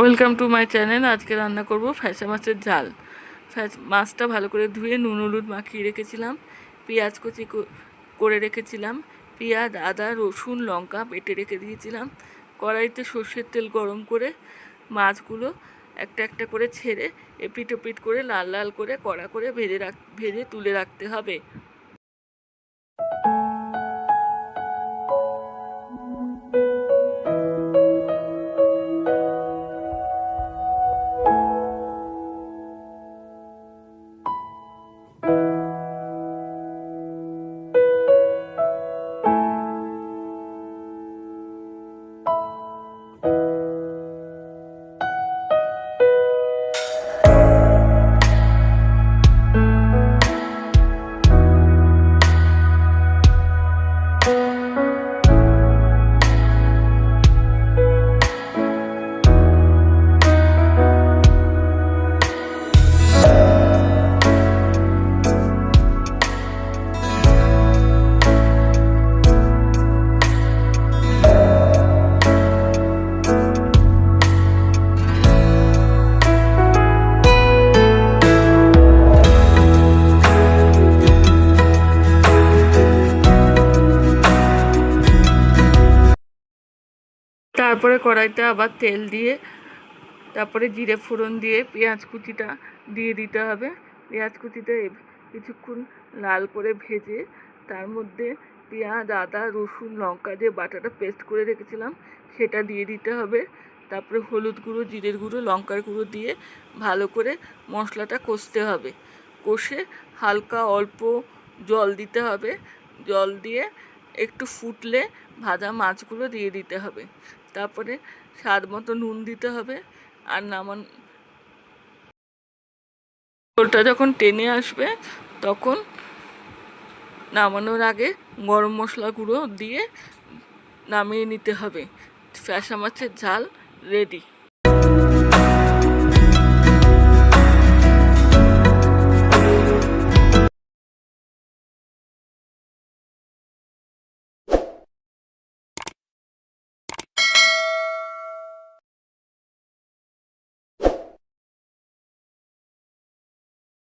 Welcome to my channel, আজকে রান্না করব ফ্যাসা মাছের ঝাল। মাছটা ভালো করে ধুয়ে নুন, হলুদ মাখিয়ে রেখেছিলাম, পেঁয়াজ কচি করে রেখেছিলাম, পেঁয়াজ, আদা, রসুন, লঙ্কা বেটে রেখে দিয়েছিলাম। কড়াইতে সর্ষের তেল গরম করে মাছগুলো একটা একটা করে ছেড়ে এপিট ওপিট করে লাল লাল করে কড়া করে ভেজে রাখ, ভেজে তুলে রাখতে হবে। তারপরে কড়াইতে আবার তেল দিয়ে, তারপরে জিরে ফোড়ন দিয়ে পেঁয়াজ কুচিটা দিয়ে দিতে হবে। পেঁয়াজ কুচিটা কিছুক্ষণ লাল করে ভেজে, তার মধ্যে পেঁয়াজ, আদা, রসুন, লঙ্কা যে বাটাটা পেস্ট করে রেখেছিলাম, সেটা দিয়ে দিতে হবে। তারপরে হলুদ গুঁড়ো, জিরের গুঁড়ো, লঙ্কার গুঁড়ো দিয়ে ভালো করে মশলাটা কষতে হবে। কষে হালকা অল্প জল দিতে হবে। জল দিয়ে একটু ফুটলে ভাজা মাছগুলো দিয়ে দিতে হবে। তারপরে স্বাদ মতো নুন দিতে হবে আর নামান ঝোলটা যখন টেনে আসবে তখন নামানোর আগে গরম মশলা গুঁড়ো দিয়ে নামিয়ে নিতে হবে। ফ্যাসা মাছের ঝাল রেডি।